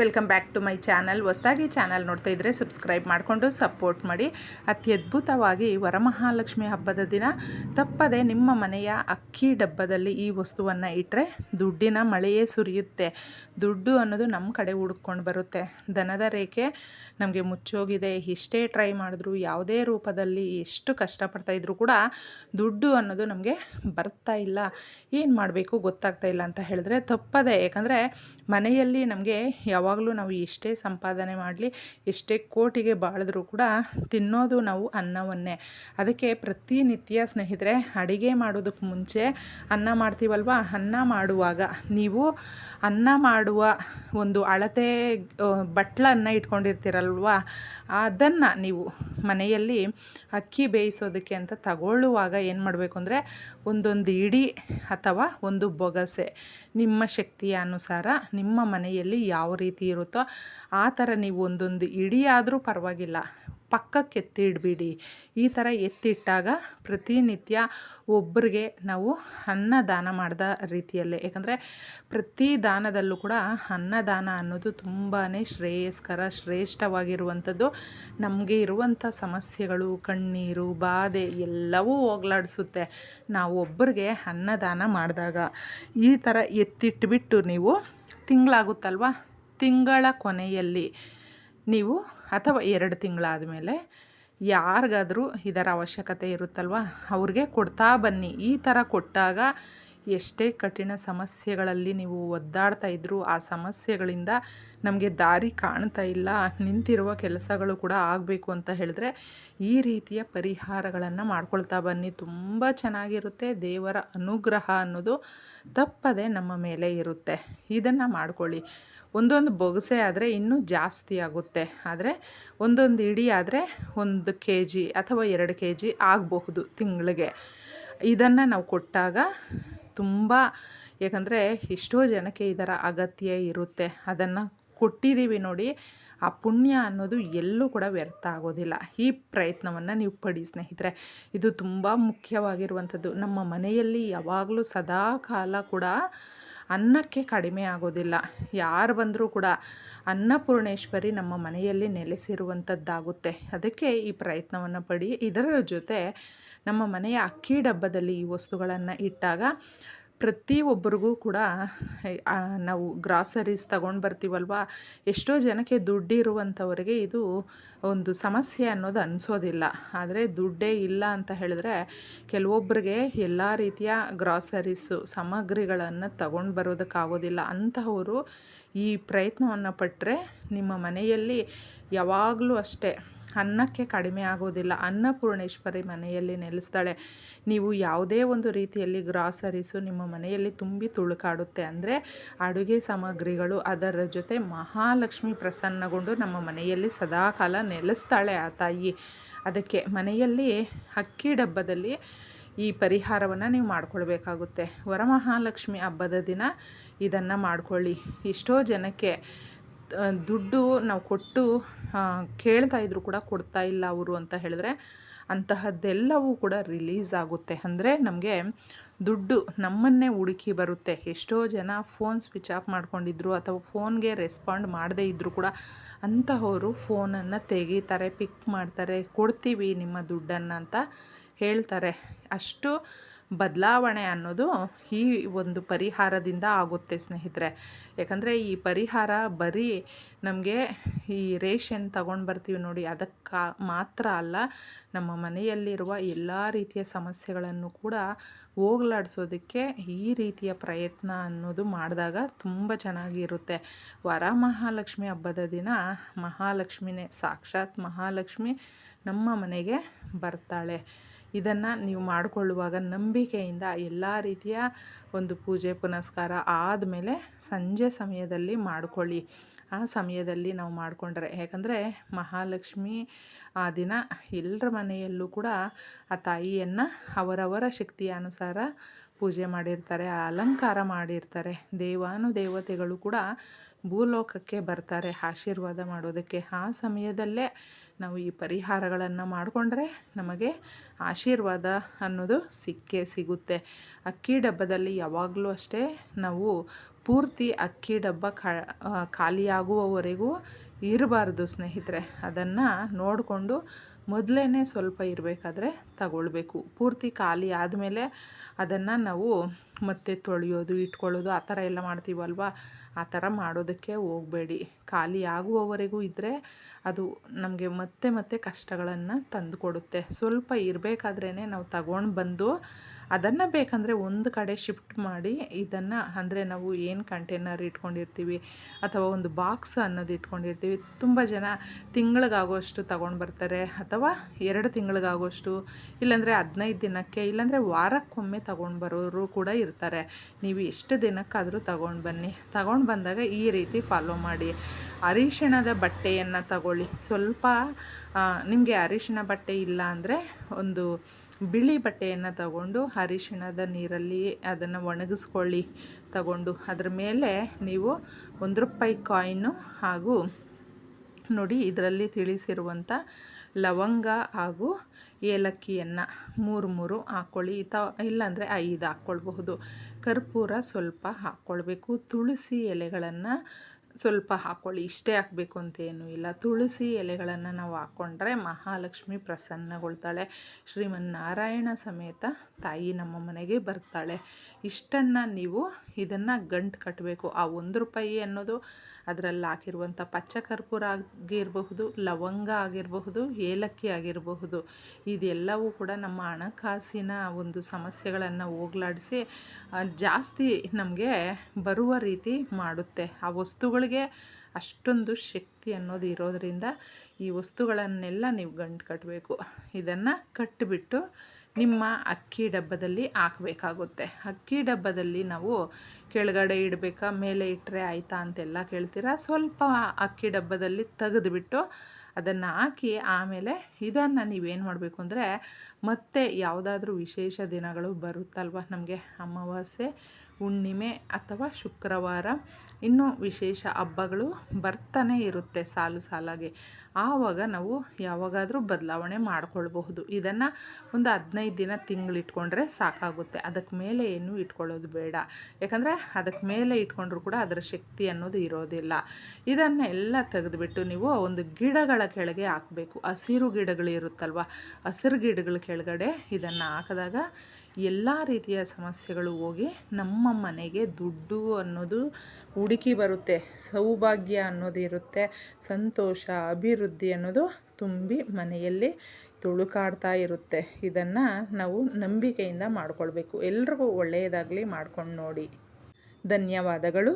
Welcome back to my channel. ಹೊಸದಾಗಿ channel ನೋಡ್ತಾ ಇದ್ದರೆ ಸಬ್ಸ್ಕ್ರೈಬ್ ಮಾಡಿಕೊಂಡು ಸಪೋರ್ಟ್ ಮಾಡಿ. ಅತ್ಯದ್ಭುತವಾಗಿ ವರಮಹಾಲಕ್ಷ್ಮಿ ಹಬ್ಬದ ದಿನ. ತಪ್ಪದೆ ನಿಮ್ಮ ಮನೆಯ ಅಕ್ಕಿ ಡಬ್ಬದಲ್ಲಿ ಈ ವಸ್ತುವನ್ನು ಇಟ್ಟರೆ ದುಡ್ಡಿನ ಮಳೆಯೇ ಸುರಿಯುತ್ತೆ. ದುಡ್ಡು ಅನ್ನೋದು ನಮ್ಮ ಕಡೆ ಹುಡ್ಕೊಂಡು ಬರುತ್ತೆ. ದನದ ರೇಖೆ ನಮಗೆ ಮುಚ್ಚೋಗಿದೆ. ಇಷ್ಟೇ ಟ್ರೈ ಮಾಡಿದ್ರು. ಯಾವುದೇ ರೂಪದಲ್ಲಿ ಎಷ್ಟು ಕಷ್ಟಪಡ್ತಾ ಇದ್ರೂ ಕೂಡ ದುಡ್ಡು ಅನ್ನೋದು ನಮಗೆ ಬರ್ತಾ ಇಲ್ಲ. ಏನು ಮಾಡಬೇಕು ಗೊತ್ತಾಗ್ತಾ ಇಲ್ಲ ಅಂತ ಹೇಳಿದ್ರೆ ತಪ್ಪದೆ. ಯಾಕಂದರೆ ಮನೆಯಲ್ಲಿ ನಮಗೆ ಯಾವಾಗಲೂ ನಾವು ಎಷ್ಟೇ ಸಂಪಾದನೆ ಮಾಡಲಿ, ಎಷ್ಟೇ ಕೋಟಿಗೆ ಬಾಳಿದ್ರೂ ಕೂಡ ತಿನ್ನೋದು ನಾವು ಅನ್ನವನ್ನೇ. ಅದಕ್ಕೆ ಪ್ರತಿನಿತ್ಯ ಸ್ನೇಹಿತರೆ, ಅಡಿಗೆ ಮಾಡೋದಕ್ಕೆ ಮುಂಚೆ ಅನ್ನ ಮಾಡ್ತೀವಲ್ವ? ಅನ್ನ ಮಾಡುವಾಗ ನೀವು ಅನ್ನ ಮಾಡುವ ಒಂದು ಅಳತೆ ಬಟ್ಲನ್ನು ಇಟ್ಕೊಂಡಿರ್ತೀರಲ್ವ? ಅದನ್ನು ನೀವು ಮನೆಯಲ್ಲಿ ಅಕ್ಕಿ ಬೇಯಿಸೋದಕ್ಕೆ ಅಂತ ತಗೊಳ್ಳುವಾಗ ಏನು ಮಾಡಬೇಕು ಅಂದರೆ ಒಂದೊಂದು ಇಡಿ ಅಥವಾ ಒಂದು ಬೊಗಸೆ. ನಿಮ್ಮ ಶಕ್ತಿಯ ಅನುಸಾರ ನಿಮ್ಮ ಮನೆಯಲ್ಲಿ ಯಾವ ರೀತಿ ಇರುತ್ತೋ ಆ ಥರ ನೀವು ಒಂದೊಂದು ಇಡಿ ಆದರೂ ಪರವಾಗಿಲ್ಲ. ಪಕ್ಕಕ್ಕೆ ಎತ್ತಿಡ್ಬಿಡಿ. ಈ ಥರ ಎತ್ತಿಟ್ಟಾಗ ಪ್ರತಿನಿತ್ಯ ಒಬ್ಬರಿಗೆ ನಾವು ಅನ್ನದಾನ ಮಾಡಿದ ರೀತಿಯಲ್ಲೇ. ಯಾಕಂದರೆ ಪ್ರತಿ ದಾನದಲ್ಲೂ ಕೂಡ ಅನ್ನದಾನ ಅನ್ನೋದು ತುಂಬಾ ಶ್ರೇಯಸ್ಕರ, ಶ್ರೇಷ್ಠವಾಗಿರುವಂಥದ್ದು. ನಮಗೆ ಇರುವಂಥ ಸಮಸ್ಯೆಗಳು, ಕಣ್ಣೀರು, ಬಾಧೆ ಎಲ್ಲವೂ ಹೋಗ್ಲಾಡಿಸುತ್ತೆ. ನಾವು ಒಬ್ಬರಿಗೆ ಅನ್ನದಾನ ಮಾಡಿದಾಗ ಈ ಥರ ಎತ್ತಿಟ್ಬಿಟ್ಟು ನೀವು ತಿಂಗಳಾಗುತ್ತಲ್ವ? ತಿಂಗಳ ಕೊನೆಯಲ್ಲಿ ನೀವು ಅಥವಾ ಎರಡು ತಿಂಗಳಾದ ಮೇಲೆ ಯಾರಿಗಾದರೂ ಇದರ ಅವಶ್ಯಕತೆ ಇರುತ್ತಲ್ವ? ಅವ್ರಿಗೆ ಕೊಡ್ತಾ ಬನ್ನಿ. ಈ ಥರ ಕೊಟ್ಟಾಗ ಎಷ್ಟೇ ಕಠಿಣ ಸಮಸ್ಯೆಗಳಲ್ಲಿ ನೀವು ಒದ್ದಾಡ್ತಾ ಇದ್ದರೂ ಆ ಸಮಸ್ಯೆಗಳಿಂದ ನಮಗೆ ದಾರಿ ಕಾಣ್ತಾ ಇಲ್ಲ, ನಿಂತಿರುವ ಕೆಲಸಗಳು ಕೂಡ ಆಗಬೇಕು ಅಂತ ಹೇಳಿದ್ರೆ ಈ ರೀತಿಯ ಪರಿಹಾರಗಳನ್ನು ಮಾಡ್ಕೊಳ್ತಾ ಬನ್ನಿ. ತುಂಬ ಚೆನ್ನಾಗಿರುತ್ತೆ. ದೇವರ ಅನುಗ್ರಹ ಅನ್ನೋದು ತಪ್ಪದೆ ನಮ್ಮ ಮೇಲೆ ಇರುತ್ತೆ. ಇದನ್ನು ಮಾಡ್ಕೊಳ್ಳಿ. ಒಂದೊಂದು ಬೊಗಸೆ ಆದರೆ ಇನ್ನೂ ಜಾಸ್ತಿ ಆಗುತ್ತೆ. ಆದರೆ ಒಂದೊಂದು ಇಡಿ ಆದರೆ ಒಂದು ಕೆ ಜಿ ಅಥವಾ ಎರಡು ಕೆ ಜಿ ಆಗಬಹುದು ತಿಂಗಳಿಗೆ. ಇದನ್ನು ನಾವು ಕೊಟ್ಟಾಗ ತುಂಬ, ಏಕೆಂದರೆ ಎಷ್ಟೋ ಜನಕ್ಕೆ ಇದರ ಅಗತ್ಯ ಇರುತ್ತೆ. ಅದನ್ನು ಕೊಟ್ಟಿದ್ದೀವಿ ನೋಡಿ, ಆ ಪುಣ್ಯ ಅನ್ನೋದು ಎಲ್ಲೂ ಕೂಡ ವ್ಯರ್ಥ ಆಗೋದಿಲ್ಲ. ಈ ಪ್ರಯತ್ನವನ್ನು ನೀವು ಪಡಿ ಸ್ನೇಹಿತರೆ. ಇದು ತುಂಬ ಮುಖ್ಯವಾಗಿರುವಂಥದ್ದು. ನಮ್ಮ ಮನೆಯಲ್ಲಿ ಯಾವಾಗಲೂ ಸದಾ ಕಾಲ ಕೂಡ ಅನ್ನಕ್ಕೆ ಕಡಿಮೆ ಆಗೋದಿಲ್ಲ. ಯಾರು ಬಂದರೂ ಕೂಡ ಅನ್ನಪೂರ್ಣೇಶ್ವರಿ ನಮ್ಮ ಮನೆಯಲ್ಲಿ ನೆಲೆಸಿರುವಂಥದ್ದಾಗುತ್ತೆ. ಅದಕ್ಕೆ ಈ ಪ್ರಯತ್ನವನ್ನು ಪಡಿ. ಇದರ ಜೊತೆ ನಮ್ಮ ಮನೆಯ ಅಕ್ಕಿ ಡಬ್ಬದಲ್ಲಿ ಈ ವಸ್ತುಗಳನ್ನು ಇಟ್ಟಾಗ ಪ್ರತಿಯೊಬ್ಬರಿಗೂ ಕೂಡ ನಾವು ಗ್ರಾಸರೀಸ್ ತಗೊಂಡು ಬರ್ತೀವಲ್ವ? ಎಷ್ಟೋ ಜನಕ್ಕೆ ದುಡ್ಡಿರುವಂಥವರಿಗೆ ಇದು ಒಂದು ಸಮಸ್ಯೆ ಅನ್ನೋದು ಅನಿಸೋದಿಲ್ಲ. ಆದರೆ ದುಡ್ಡೇ ಇಲ್ಲ ಅಂತ ಹೇಳಿದ್ರೆ ಕೆಲವೊಬ್ಬರಿಗೆ ಎಲ್ಲ ರೀತಿಯ ಗ್ರಾಸರೀಸು ಸಾಮಗ್ರಿಗಳನ್ನು ತಗೊಂಡು ಬರೋದಕ್ಕಾಗೋದಿಲ್ಲ. ಅಂತಹವರು ಈ ಪ್ರಯತ್ನವನ್ನು ಪಟ್ಟರೆ ನಿಮ್ಮ ಮನೆಯಲ್ಲಿ ಯಾವಾಗಲೂ ಅಷ್ಟೇ ಅನ್ನಕ್ಕೆ ಕಡಿಮೆ ಆಗೋದಿಲ್ಲ. ಅನ್ನಪೂರ್ಣೇಶ್ವರಿ ಮನೆಯಲ್ಲಿ ನೆಲೆಸ್ತಾಳೆ. ನೀವು ಯಾವುದೇ ಒಂದು ರೀತಿಯಲ್ಲಿ ಗ್ರಾಸರೀಸು ನಿಮ್ಮ ಮನೆಯಲ್ಲಿ ತುಂಬಿ ತುಳುಕಾಡುತ್ತೆ ಅಂದರೆ ಅಡುಗೆ ಸಾಮಗ್ರಿಗಳು ಅದರ ಜೊತೆ ಮಹಾಲಕ್ಷ್ಮಿ ಪ್ರಸನ್ನಗೊಂಡು ನಮ್ಮ ಮನೆಯಲ್ಲಿ ಸದಾಕಾಲ ನೆಲೆಸ್ತಾಳೆ ಆ ತಾಯಿ. ಅದಕ್ಕೆ ಮನೆಯಲ್ಲಿ ಅಕ್ಕಿ ಡಬ್ಬದಲ್ಲಿ ಈ ಪರಿಹಾರವನ್ನು ನೀವು ಮಾಡ್ಕೊಳ್ಬೇಕಾಗುತ್ತೆ. ವರಮಹಾಲಕ್ಷ್ಮಿ ಹಬ್ಬದ ದಿನ ಇದನ್ನು ಮಾಡ್ಕೊಳ್ಳಿ. ಎಷ್ಟೋ ಜನಕ್ಕೆ ದುಡ್ಡು ನಾವು ಕೊಟ್ಟು ಕೇಳ್ತಾ ಇದ್ರು ಕೂಡ ಕೊಡ್ತಾ ಇಲ್ಲ ಅವರು ಅಂತ ಹೇಳಿದ್ರೆ ಅಂತಹದ್ದೆಲ್ಲವೂ ಕೂಡ ರಿಲೀಸ್ ಆಗುತ್ತೆ. ಅಂದರೆ ನಮಗೆ ದುಡ್ಡು ನಮ್ಮನ್ನೇ ಹುಡುಕಿ ಬರುತ್ತೆ. ಎಷ್ಟೋ ಜನ ಫೋನ್ ಸ್ವಿಚ್ ಆಫ್ ಮಾಡ್ಕೊಂಡಿದ್ರು ಅಥವಾ ಫೋನ್ಗೆ ರೆಸ್ಪಾಂಡ್ ಮಾಡದೇ ಇದ್ದರೂ ಕೂಡ ಅಂತಹವರು ಫೋನನ್ನು ತೆಗಿತಾರೆ, ಪಿಕ್ ಮಾಡ್ತಾರೆ, ಕೊಡ್ತೀವಿ ನಿಮ್ಮ ದುಡ್ಡನ್ನು ಅಂತ ಹೇಳ್ತಾರೆ. ಅಷ್ಟು ಬದಲಾವಣೆ ಅನ್ನೋದು ಈ ಒಂದು ಪರಿಹಾರದಿಂದ ಆಗುತ್ತೆ ಸ್ನೇಹಿತರೆ. ಯಾಕಂದರೆ ಈ ಪರಿಹಾರ ಬರೀ ನಮಗೆ ಈ ರೇಷನ್ ತಗೊಂಡು ಬರ್ತೀವಿ ನೋಡಿ, ಅದಕ್ಕೆ ಮಾತ್ರ ಅಲ್ಲ, ನಮ್ಮ ಮನೆಯಲ್ಲಿರುವ ಎಲ್ಲ ರೀತಿಯ ಸಮಸ್ಯೆಗಳನ್ನು ಕೂಡ ಹೋಗ್ಲಾಡ್ಸೋದಕ್ಕೆ ಈ ರೀತಿಯ ಪ್ರಯತ್ನ ಅನ್ನೋದು ಮಾಡಿದಾಗ ತುಂಬ ಚೆನ್ನಾಗಿರುತ್ತೆ. ವರ ಮಹಾಲಕ್ಷ್ಮಿ ಹಬ್ಬದ ದಿನ ಮಹಾಲಕ್ಷ್ಮಿನೇ, ಸಾಕ್ಷಾತ್ ಮಹಾಲಕ್ಷ್ಮಿ ನಮ್ಮ ಮನೆಗೆ ಬರ್ತಾಳೆ. ಇದನ್ನು ನೀವು ಮಾಡಿಕೊಳ್ಳುವಾಗ ನಂಬಿಕೆಯಿಂದ ಎಲ್ಲ ರೀತಿಯ ಒಂದು ಪೂಜೆ, ಪುನಸ್ಕಾರ ಆದಮೇಲೆ ಸಂಜೆ ಸಮಯದಲ್ಲಿ ಮಾಡಿಕೊಳ್ಳಿ. ಆ ಸಮಯದಲ್ಲಿ ನಾವು ಮಾಡಿಕೊಂಡ್ರೆ ಯಾಕಂದರೆ ಮಹಾಲಕ್ಷ್ಮಿ ಆ ದಿನ ಎಲ್ಲರ ಮನೆಯಲ್ಲೂ ಕೂಡ ಆ ತಾಯಿಯನ್ನು ಅವರವರ ಶಕ್ತಿಯ ಅನುಸಾರ ಪೂಜೆ ಮಾಡಿರ್ತಾರೆ, ಅಲಂಕಾರ ಮಾಡಿರ್ತಾರೆ. ದೇವಾನು ದೇವತೆಗಳು ಕೂಡ ಭೂಲೋಕಕ್ಕೆ ಬರ್ತಾರೆ, ಆಶೀರ್ವಾದ ಮಾಡೋದಕ್ಕೆ. ಆ ಸಮಯದಲ್ಲೇ ನಾವು ಈ ಪರಿಹಾರಗಳನ್ನು ಮಾಡಿಕೊಂಡ್ರೆ ನಮಗೆ ಆಶೀರ್ವಾದ ಅನ್ನೋದು ಸಿಕ್ಕೇ ಸಿಗುತ್ತೆ. ಅಕ್ಕಿ ಡಬ್ಬದಲ್ಲಿ ಯಾವಾಗಲೂ ಅಷ್ಟೇ ನಾವು ಪೂರ್ತಿ ಅಕ್ಕಿ ಡಬ್ಬ ಖಾಲಿಯಾಗುವವರೆಗೂ ಇರಬಾರ್ದು ಸ್ನೇಹಿತರೆ. ಅದನ್ನು ನೋಡಿಕೊಂಡು ಮೊದಲೇ ಸ್ವಲ್ಪ ಇರಬೇಕಾದ್ರೆ ತಗೊಳ್ಬೇಕು. ಪೂರ್ತಿ ಖಾಲಿ ಆದಮೇಲೆ ಅದನ್ನು ನಾವು ಮತ್ತೆ ತೊಳೆಯೋದು, ಇಟ್ಕೊಳ್ಳೋದು, ಆ ಥರ ಎಲ್ಲ ಮಾಡ್ತೀವಲ್ವ? ಆ ಥರ ಮಾಡೋದಕ್ಕೆ ಹೋಗಬೇಡಿ. ಖಾಲಿ ಆಗುವವರೆಗೂ ಇದ್ದರೆ ಅದು ನಮಗೆ ಮತ್ತೆ ಮತ್ತೆ ಕಷ್ಟಗಳನ್ನು ತಂದುಕೊಡುತ್ತೆ. ಸ್ವಲ್ಪ ಇರಬೇಕಾದ್ರೇ ನಾವು ತಗೊಂಡು ಬಂದು ಅದನ್ನು ಬೇಕಂದರೆ ಒಂದು ಕಡೆ ಶಿಫ್ಟ್ ಮಾಡಿ ಇದನ್ನು, ಅಂದರೆ ನಾವು ಏನು ಕಂಟೈನರ್ ಇಟ್ಕೊಂಡಿರ್ತೀವಿ ಅಥವಾ ಒಂದು ಬಾಕ್ಸ್ ಅನ್ನೋದು ಇಟ್ಕೊಂಡಿರ್ತೀವಿ. ತುಂಬ ಜನ ತಿಂಗಳಿಗಾಗೋಷ್ಟು ತಗೊಂಡು ಬರ್ತಾರೆ ಅಥವಾ ಎರಡು ತಿಂಗಳಿಗಾಗೋಷ್ಟು ಇಲ್ಲಾಂದರೆ ಹದಿನೈದು ದಿನಕ್ಕೆ, ಇಲ್ಲಾಂದರೆ ವಾರಕ್ಕೊಮ್ಮೆ ತಗೊಂಡು ಬರೋರು ಕೂಡ ಇರ್ತಾರೆ. ನೀವು ಎಷ್ಟು ದಿನಕ್ಕಾದರೂ ತಗೊಂಡು ಬನ್ನಿ. ತಗೊಂಡು ಬಂದಾಗ ಈ ರೀತಿ ಫಾಲೋ ಮಾಡಿ. ಅರಿಶಿಣದ ಬಟ್ಟೆಯನ್ನು ತಗೊಳ್ಳಿ. ಸ್ವಲ್ಪ ನಿಮಗೆ ಅರಿಶಿಣ ಬಟ್ಟೆ ಇಲ್ಲ ಅಂದರೆ ಒಂದು ಬಿಳಿ ಬಟ್ಟೆಯನ್ನು ತಗೊಂಡು ಅರಿಶಿಣದ ನೀರಲ್ಲಿ ಅದನ್ನು ಒಣಗಿಸ್ಕೊಳ್ಳಿ. ತಗೊಂಡು ಅದರ ಮೇಲೆ ನೀವು ಒಂದು ರೂಪಾಯಿ ಕಾಯಿನು ಹಾಗೂ ನೋಡಿ ಇದರಲ್ಲಿ ತಿಳಿಸಿರುವಂಥ ಲವಂಗ ಹಾಗೂ ಏಲಕ್ಕಿಯನ್ನು ಮೂರು ಮೂರು ಹಾಕ್ಕೊಳ್ಳಿ ತ ಇಲ್ಲಾಂದರೆ ಐದು ಹಾಕ್ಕೊಳ್ಬಹುದು ಕರ್ಪೂರ ಸ್ವಲ್ಪ ಹಾಕ್ಕೊಳ್ಬೇಕು ತುಳಸಿ ಎಲೆಗಳನ್ನು ಸ್ವಲ್ಪ ಹಾಕ್ಕೊಳ್ಳಿ. ಇಷ್ಟೇ ಹಾಕಬೇಕು ಅಂತೇನೂ ಇಲ್ಲ. ತುಳಸಿ ಎಲೆಗಳನ್ನು ನಾವು ಹಾಕ್ಕೊಂಡ್ರೆ ಮಹಾಲಕ್ಷ್ಮಿ ಪ್ರಸನ್ನಗೊಳ್ತಾಳೆ. ಶ್ರೀಮನ್ನಾರಾಯಣ ಸಮೇತ ತಾಯಿ ನಮ್ಮ ಮನೆಗೆ ಬರ್ತಾಳೆ. ಇಷ್ಟನ್ನು ನೀವು ಇದನ್ನು ಗಂಟು ಕಟ್ಟಬೇಕು ಆ ಒಂದು ರೂಪಾಯಿ ಅನ್ನೋದು ಅದರಲ್ಲಿ ಹಾಕಿರುವಂಥ ಪಚ್ಚ ಕರ್ಪೂರ ಆಗಿರಬಹುದು, ಲವಂಗ ಆಗಿರಬಹುದು, ಏಲಕ್ಕಿ ಆಗಿರಬಹುದು. ಇದೆಲ್ಲವೂ ಕೂಡ ನಮ್ಮ ಹಣಕಾಸಿನ ಒಂದು ಸಮಸ್ಯೆಗಳನ್ನು ಹೋಗ್ಲಾಡಿಸಿ ಜಾಸ್ತಿ ನಮಗೆ ಬರುವ ರೀತಿ ಮಾಡುತ್ತೆ. ಆ ವಸ್ತುಗಳಿಗೆ ಅಷ್ಟೊಂದು ಶಕ್ತಿ ಅನ್ನೋದು ಇರೋದರಿಂದ ಈ ವಸ್ತುಗಳನ್ನೆಲ್ಲ ನೀವು ಗಂಟು ಕಟ್ಟಬೇಕು. ಇದನ್ನು ಕಟ್ಟಿಬಿಟ್ಟು ನಿಮ್ಮ ಅಕ್ಕಿ ಡಬ್ಬದಲ್ಲಿ ಹಾಕಬೇಕಾಗುತ್ತೆ. ಅಕ್ಕಿ ಡಬ್ಬದಲ್ಲಿ ನಾವು ಕೆಳಗಡೆ ಇಡಬೇಕಾ, ಮೇಲೆ ಇಟ್ಟರೆ ಆಯಿತಾ ಅಂತೆಲ್ಲ ಕೇಳ್ತೀರಾ? ಸ್ವಲ್ಪ ಅಕ್ಕಿ ಡಬ್ಬದಲ್ಲಿ ತೆಗೆದುಬಿಟ್ಟು ಅದನ್ನು ಹಾಕಿ ಆಮೇಲೆ ಇದನ್ನು ನೀವೇನು ಮಾಡಬೇಕು ಅಂದರೆ ಮತ್ತೆ ಯಾವುದಾದ್ರೂ ವಿಶೇಷ ದಿನಗಳು ಬರುತ್ತಲ್ವ? ನಮಗೆ ಅಮಾವಾಸ್ಯೆ ಹುಣ್ಣಿಮೆ ಅಥವಾ ಶುಕ್ರವಾರ. ಇನ್ನೂ ವಿಶೇಷ ಹಬ್ಬಗಳು ಬರ್ತಾನೆ ಇರುತ್ತೆ ಸಾಲು ಸಾಲಾಗಿ. ಆವಾಗ ನಾವು ಯಾವಾಗಾದರೂ ಬದಲಾವಣೆ ಮಾಡಿಕೊಳ್ಬಹುದು. ಇದನ್ನು ಒಂದು ಹದಿನೈದು ದಿನ ತಿಂಗಳಿಟ್ಕೊಂಡ್ರೆ ಸಾಕಾಗುತ್ತೆ. ಅದಕ್ಕೆ ಮೇಲೆ ಏನು ಇಟ್ಕೊಳ್ಳೋದು ಬೇಡ. ಯಾಕಂದರೆ ಅದಕ್ಕೆ ಮೇಲೆ ಇಟ್ಕೊಂಡ್ರೂ ಕೂಡ ಅದರ ಶಕ್ತಿ ಅನ್ನೋದು ಇರೋದಿಲ್ಲ. ಇದನ್ನೆಲ್ಲ ತೆಗೆದುಬಿಟ್ಟು ನೀವು ಒಂದು ಗಿಡಗಳ ಕೆಳಗೆ ಹಾಕಬೇಕು. ಹಸಿರು ಗಿಡಗಳು ಇರುತ್ತಲ್ವ? ಹಸಿರು ಗಿಡಗಳ ಕೆಳಗಡೆ ಇದನ್ನು ಹಾಕಿದಾಗ ಎಲ್ಲ ರೀತಿಯ ಸಮಸ್ಯೆಗಳು ಹೋಗಿ ನಮ್ಮ ಮನೆಗೆ ದುಡ್ಡು ಅನ್ನೋದು ಹುಡುಕಿ ಬರುತ್ತೆ. ಸೌಭಾಗ್ಯ ಅನ್ನೋದು ಇರುತ್ತೆ. ಸಂತೋಷ ಅಭಿವೃದ್ಧಿ ಅನ್ನೋದು ತುಂಬಿ ಮನೆಯಲ್ಲಿ ತುಳುಕಾಡ್ತಾ ಇರುತ್ತೆ. ಇದನ್ನು ನಾವು ನಂಬಿಕೆಯಿಂದ ಮಾಡಿಕೊಳ್ಬೇಕು. ಎಲ್ರಿಗೂ ಒಳ್ಳೆಯದಾಗಲಿ ಮಾಡ್ಕೊಂಡು ನೋಡಿ. ಧನ್ಯವಾದಗಳು.